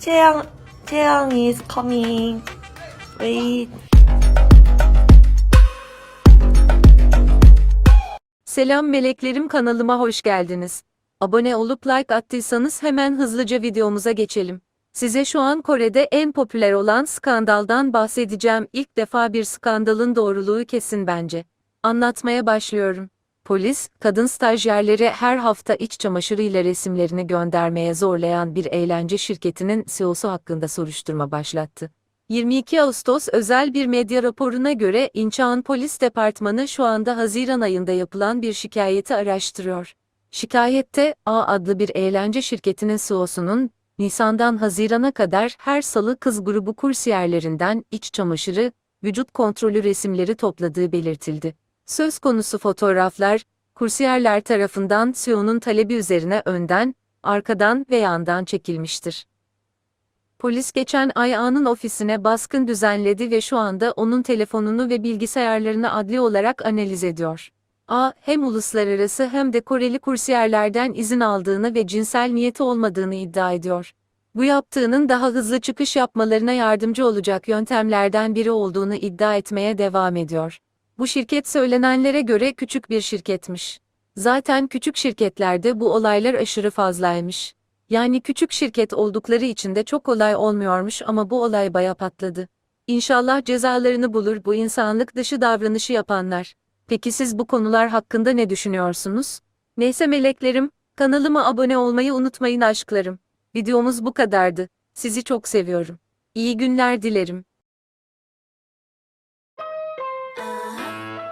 Chaeyoung, Chaeyoung is coming. Wait. Selam meleklerim kanalıma hoş geldiniz. Abone olup like attıysanız hemen hızlıca videomuza geçelim. Size şu an Kore'de en popüler olan skandaldan bahsedeceğim. İlk defa bir skandalın doğruluğu kesin bence. Anlatmaya başlıyorum. Polis, kadın stajyerleri her hafta iç çamaşırı ile resimlerini göndermeye zorlayan bir eğlence şirketinin CEO'su hakkında soruşturma başlattı. 22 Ağustos özel bir medya raporuna göre İnçağın Polis Departmanı şu anda Haziran ayında yapılan bir şikayeti araştırıyor. Şikayette A adlı bir eğlence şirketinin CEO'sunun Nisan'dan Haziran'a kadar her salı kız grubu kursiyerlerinden iç çamaşırı, vücut kontrolü resimleri topladığı belirtildi. Söz konusu fotoğraflar, kursiyerler tarafından CEO'nun talebi üzerine önden, arkadan ve yandan çekilmiştir. Polis geçen ay A'nın ofisine baskın düzenledi ve şu anda onun telefonunu ve bilgisayarlarını adli olarak analiz ediyor. A, hem uluslararası hem de Koreli kursiyerlerden izin aldığını ve cinsel niyeti olmadığını iddia ediyor. Bu yaptığının daha hızlı çıkış yapmalarına yardımcı olacak yöntemlerden biri olduğunu iddia etmeye devam ediyor. Bu şirket söylenenlere göre küçük bir şirketmiş. Zaten küçük şirketlerde bu olaylar aşırı fazlaymış. Yani küçük şirket oldukları için de çok olay olmuyormuş ama bu olay baya patladı. İnşallah cezalarını bulur bu insanlık dışı davranışı yapanlar. Peki siz bu konular hakkında ne düşünüyorsunuz? Neyse meleklerim, kanalıma abone olmayı unutmayın aşklarım. Videomuz bu kadardı. Sizi çok seviyorum. İyi günler dilerim. Uh-huh.